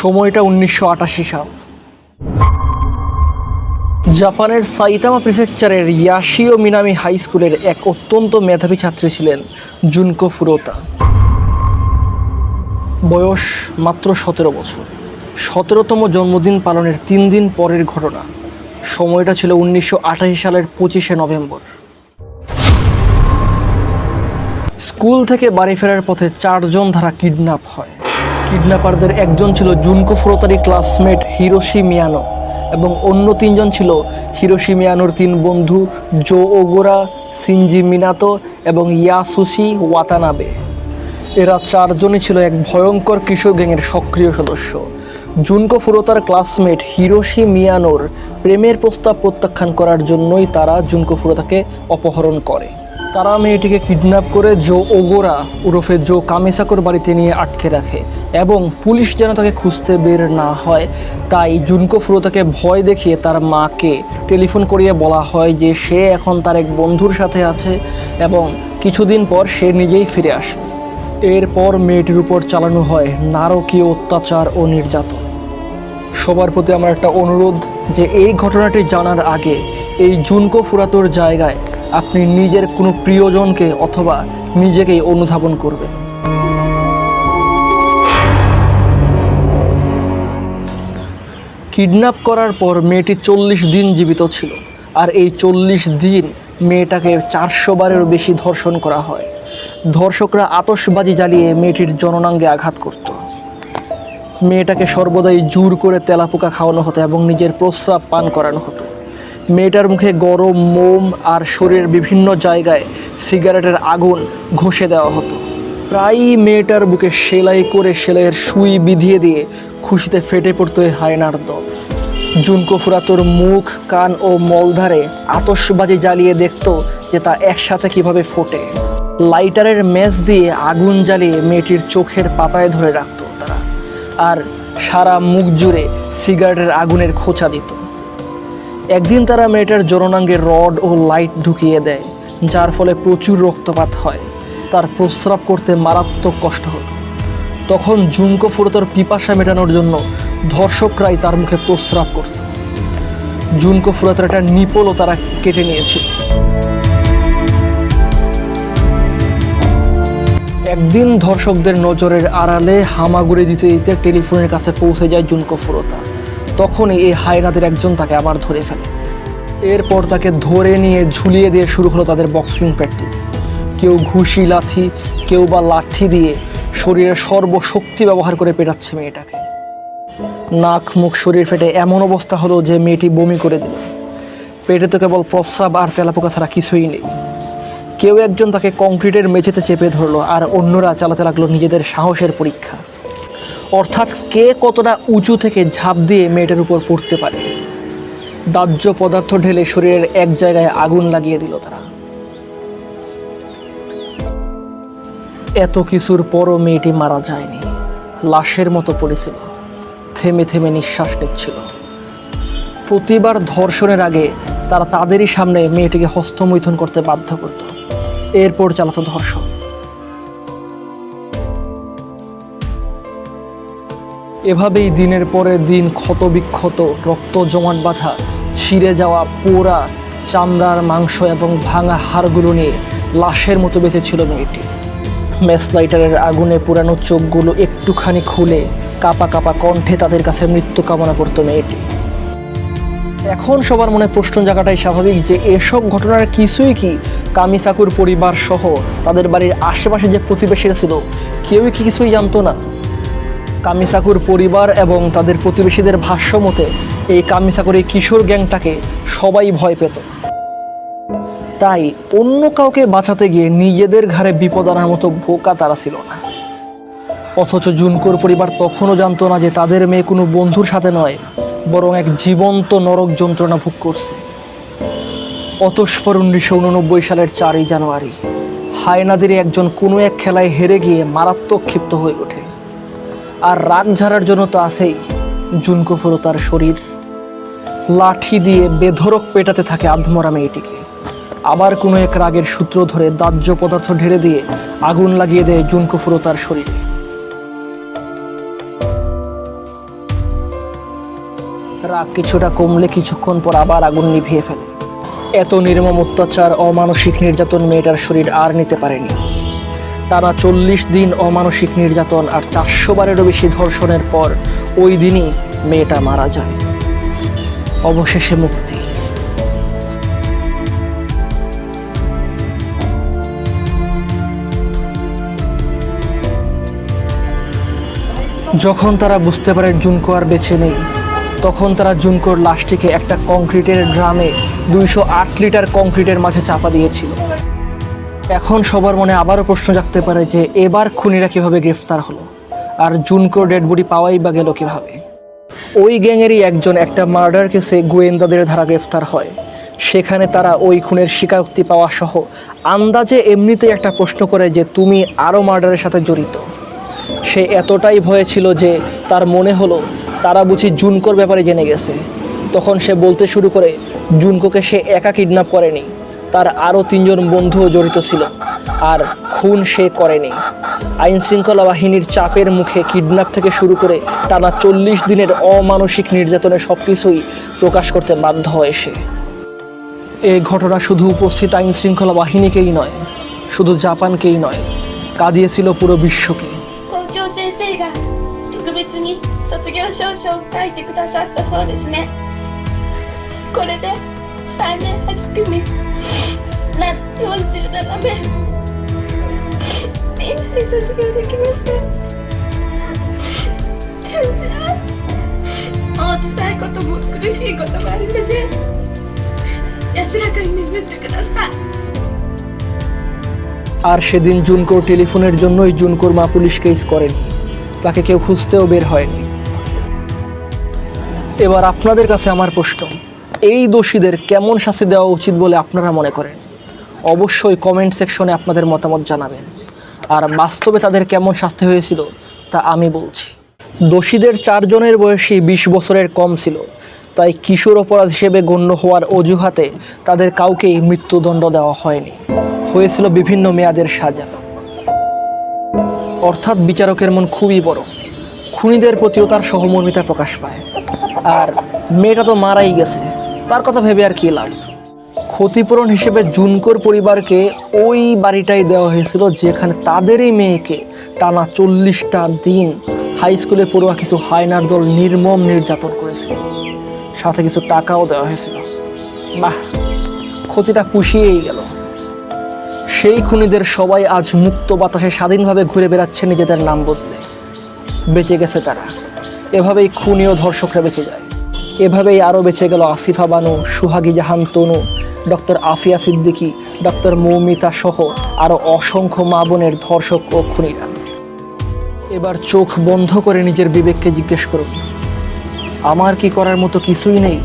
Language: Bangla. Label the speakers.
Speaker 1: সময়টা উনিশশো আটাশি সাল। জাপানের সাইতামা প্রিফেকচারের ইয়াশিও মিনামি হাই স্কুলের এক অত্যন্ত মেধাবী ছাত্রী ছিলেন জুনকো ফুরোতা। বয়স মাত্র সতেরো বছর। সতেরোতম জন্মদিন পালনের তিন দিন পরের ঘটনা। সময়টা ছিল উনিশশো আটাশি সালের পঁচিশে নভেম্বর। স্কুল থেকে বাড়ি ফেরার পথে চারজন ধারা কিডন্যাপ হয়। কিডন্যাপারদের একজন ছিল জুনকো ফুরোতারি ক্লাসমেট হিরোশি মিয়ানো এবং অন্য তিনজন ছিল হিরোশি মিয়ানোর তিন বন্ধু জো ওগোরা, সিনজি মিনাতো এবং ইয়াসুশি ওয়াতানাবে। এরা চারজনই ছিল এক ভয়ঙ্কর কিশোর গ্যাংয়ের সক্রিয় সদস্য। জুনকো ফুরোতার ক্লাসমেট হিরোশি মিয়ানোর প্রেমের প্রস্তাব প্রত্যাখ্যান করার জন্যই তারা জুনকো ফুরোতাকে অপহরণ করে। তারা মেয়েটিকে কিডন্যাপ করে জো ওগোরা ওরফে জো কামিসাকোর বাড়িতে নিয়ে আটকে রাখে এবং পুলিশ যেন তাকে খুঁজতে বের না হয়। তাই জুনকো ফুরোতাকে ভয় দেখিয়ে তার মাকে টেলিফোন করিয়ে বলা হয় যে সে এখন তার এক বন্ধুর সাথে আছে এবং কিছুদিন পর সে নিজেই ফিরে আসবে এরপর মেয়েটির উপর চালানো হয় নারকীয় অত্যাচার ও নির্যাতন। সবার প্রতি আমার একটা অনুরোধ যে এই ঘটনাটি জানার আগে এই জুনকো ফুরাতোর জায়গায় আপনি নিজের কোনো প্রিয়জনকে অথবা নিজেকেই অনুধাবন করবেন। কিডন্যাপ করার পর মেয়েটি চল্লিশ দিন জীবিত ছিল। আর এই চল্লিশ দিন মেয়েটাকে চারশো বারেরও বেশি ধর্ষণ করা হয়। ধর্ষকরা আতসবাজি জ্বালিয়ে মেয়েটির জননাঙ্গে আঘাত করত। মেয়েটাকে সর্বদাই জোর করে তেলাপোকা খাওয়ানো হতো এবং নিজের প্রস্রাব পান করানো হতো। মেয়েটার মুখে গরম মোম আর শরীরের বিভিন্ন জায়গায় সিগারেটের আগুন ঘষে দেওয়া হতো। প্রায়ই মেয়েটার বুকে সেলাই করে সেলাইয়ের সুই বিধিয়ে দিয়ে খুশিতে ফেটে পড়তো হায়নার দল। জুনকো ফুরাতোর মুখ, কান ও মলধারে আতশবাজি জ্বালিয়ে দেখত যে তা একসাথে কীভাবে ফোটে। লাইটারের ম্যাচ দিয়ে আগুন জ্বালিয়ে মেয়েটির চোখের পাতায় ধরে রাখত তারা। আর সারা মুখ জুড়ে সিগারেটের আগুনের খোঁচা দিত। একদিন তারা মেয়েটার জননাঙ্গে রড ও লাইট ঢুকিয়ে দেয়, যার ফলে প্রচুর রক্তপাত হয়। তার প্রস্রাব করতে মারাত্মক কষ্ট হতো। তখন ঝুমকো ফুরতর পিপাসা মেটানোর জন্য ধর্ষকরাই তার মুখে প্রস্রাব করত। জুনকো ফুরতের একটা নিপলও তারা কেটে নিয়েছিল। একদিন ধর্ষকদের নজরের আড়ালে হামাগুড়ি দিতে দিতে টেলিফোনের কাছে পৌঁছে যায় জুনকো ফুরতা। তখনই এই হায়নাদের একজন তাকে আবার ধরে ফেলে। এরপর তাকে ধরে নিয়ে ঝুলিয়ে দিয়ে শুরু হলো তাদের বক্সিং প্র্যাকটিস কেউ ঘুষি, লাথি, কেউ বা লাঠি দিয়ে শরীরের সর্বশক্তি ব্যবহার করে পেটাচ্ছে মেয়েটাকে। নাক, মুখ, শরীর ফেটে এমন অবস্থা হলো যে মেয়েটি বমি করে দিল। পেটে তো কেবল প্রস্রাব আর তেলাপোকা ছাড়া কিছুই নেই। কেউ একজন তাকে কংক্রিটের মেঝেতে চেপে ধরলো আর অন্যরা চালাতে লাগল নিজেদের সাহসের পরীক্ষা। অর্থাৎ কে কতটা উঁচু থেকে ঝাঁপ দিয়ে মেয়েটার উপর পড়তে পারে? দাহ্য পদার্থ ঢেলে শরীরের এক জায়গায় আগুন লাগিয়ে দিল তারা। এত কিছুর পরও মেয়েটি মারা যায়নি। লাশের মতো পড়েছিল। থেমে থেমে নিঃশ্বাস নিচ্ছিল। প্রতিবার ধর্ষণের আগে তারা তাদেরই সামনে মেয়েটিকে হস্তমৈথুন করতে বাধ্য করত। এরপর চালাতো ধর্ষণ। এভাবেই দিনের পরে দিন ক্ষতবিক্ষত, রক্ত জমাট বাঁধা, ছিঁড়ে যাওয়া পোড়া, চামড়ার মাংস এবং ভাঙা হাড়গুলো নিয়ে লাশের মতো বেঁচে ছিল মেয়েটি। ম্যাস লাইটারের আগুনে পুরানো চোখগুলো একটুখানি খুলে কাপা কাপা কণ্ঠে তাদের কাছে মৃত্যু কামনা করতো মেয়েটি। এখন সবার মনে প্রশ্ন জায়গাটাই স্বাভাবিক যে এসব ঘটনার কিছুই কি কামিসাকুর পরিবার সহ তাদের বাড়ির আশেপাশে যে প্রতিবেশীরা ছিল, কেউই কি কিছুই জানতো না? কামিসাকুর পরিবার এবং তাদের প্রতিবেশীদের ভাষ্য মতে, এই কামিসাকুর এই কিশোর গ্যাংটাকে সবাই ভয় পেত। তাই অন্য কাউকে বাঁচাতে গিয়ে নিজেদের ঘাড়ে বিপদ আনার মতো বোকা তারা ছিল না। অথচ জুনকোর পরিবার তখনও জানতো না যে তাদের মেয়ে কোনো বন্ধুর সাথে নয়, বরং এক জীবন্ত নরক যন্ত্রণা ভোগ করছে। অতঃপর উনিশশো উননব্বই সালের চারই জানুয়ারি, হায়নাদের একজন কোনো এক খেলায় হেরে গিয়ে মারাত্মক ক্ষিপ্ত হয়ে ওঠে। আর রাগ ঝাড়ার জন্য তো আছেই। জুনকো তার শরীর। লাঠি দিয়ে বেধরক পেটাতে থাকে আধমরা মেয়েটিকে। আবার কোনো এক রাগের সূত্র ধরে দাহ্য পদার্থ ঢেলে দিয়ে আগুন লাগিয়ে দেয় জুনকো তার শরীরে। রাগ কিছুটা কমলে কিছুক্ষণ পর আবার আগুন নিভিয়ে ফেলে। এত নির্মম অত্যাচার, অমানসিক নির্যাতন মেয়েটার শরীর আর নিতে পারেনি। টানা চল্লিশ দিন অমানসিক নির্যাতন আর চারশো বারেরও বেশি ধর্ষণের পর ওই দিনই মেয়েটা মারা যায়। অবশেষে মুক্তি। যখন তারা বুঝতে পারে জুনকো আর বেঁচে নেই, তখন তারা জুনকোর লাশটিকে একটা কংক্রিটের ড্রামে দুইশো আট লিটার কংক্রিটের মাঝে চাপা দিয়েছিল। এখন সবার মনে আবারও প্রশ্ন জাগতে পারে যে এবার খুনিরা কীভাবে গ্রেফতার হলো? আর জুনকোর ডেড বডি পাওয়াই বা গেল কীভাবে? ওই গ্যাংয়েরই একজন একটা মার্ডার কেসে গোয়েন্দাদের ধারা গ্রেফতার হয়। সেখানে তারা ওই খুনের স্বীকারোক্তি পাওয়া সহ আন্দাজে এমনিতেই একটা প্রশ্ন করে যে তুমি আরও মার্ডারের সাথে জড়িত। সে এতটাই ভয়ে ছিল যে তার মনে হলো তারা বুঝি জুনকোর ব্যাপারে জেনে গেছে। তখন সে বলতে শুরু করে, জুনকোকে সে একা কিডন্যাপ করেনি। তার আরও তিনজন বন্ধুও জড়িত ছিল আর খুন সে করেনি আইন শৃঙ্খলা বাহিনীর চাপের মুখে কিডন্যাপ থেকে শুরু করে টানা চল্লিশ দিনের অমানসিক নির্যাতনের সব কিছুই প্রকাশ করতে বাধ্য হয় সে এই ঘটনা শুধু উপস্থিত আইন শৃঙ্খলা বাহিনীকেই নয় শুধু জাপানকেই নয় কাঁদিয়েছিল পুরো বিশ্বকে
Speaker 2: 校長先生が特別に卒業証書を書いてくださったそうですねこれで3年8組
Speaker 1: আর সেদিন জুনকোর টেলিফোনের জন্যই জুনকোর মা পুলিশ কেস করেন। তাকে কেউ খুঁজতেও বের হয়নি। এবার আপনাদের কাছে আমার প্রশ্ন, এই দোষীদের কেমন শাস্তি দেওয়া উচিত বলে আপনারা মনে করেন? অবশ্যই কমেন্ট সেকশনে আপনাদের মতামত জানাবেন। আর বাস্তবে তাদের কেমন শাস্তি হয়েছিল, তা আমি বলছি। দোষীদের চারজনের বয়সী বিশ বছরের কম ছিল, তাই কিশোর অপরাধ হিসেবে গণ্য হওয়ার অজুহাতে তাদের কাউকেই মৃত্যুদণ্ড দেওয়া হয়নি। হয়েছিল বিভিন্ন মেয়াদের সাজা। অর্থাৎ বিচারকের মন খুবই বড়। খুনিদের প্রতিও তার সহমর্মিতা প্রকাশ পায়। আর মেয়েটা তো মারাই গেছে, তার কথা ভেবে আর কি লাভ? ক্ষতিপূরণ হিসেবে জুনকোর পরিবারকে ওই বাড়িটাই দেওয়া হয়েছিল, যেখানে তাদেরই মেয়েকে টানা চল্লিশটা দিন হাই স্কুলে পড়ুয়া কিছু হায়নার দল নির্মম নির্যাতন করেছিল সাথে কিছু টাকাও দেওয়া হয়েছিল। বাহ, ক্ষতিটা পুষিয়েই গেল। সেই খুনিদের সবাই আজ মুক্ত বাতাসে স্বাধীনভাবে ঘুরে বেড়াচ্ছে নিজেদের নাম বদলে। বেঁচে গেছে তারা। এভাবেই খুনি ও ধর্ষকরা বেঁচে যায়। এভাবেই আরও বেঁচে গেল আসিফা বানু, সুহাগী জাহান তনু ডক্টর আফিয়া সিদ্দিকি, ডক্টর মৌমিতা সহ আরও অসংখ্য মা বোনের ধর্ষক ও খুনিরা। এবার চোখ বন্ধ করে নিজের বিবেককে জিজ্ঞেস করুন, আমার কি করার মতো কিছুই নেই?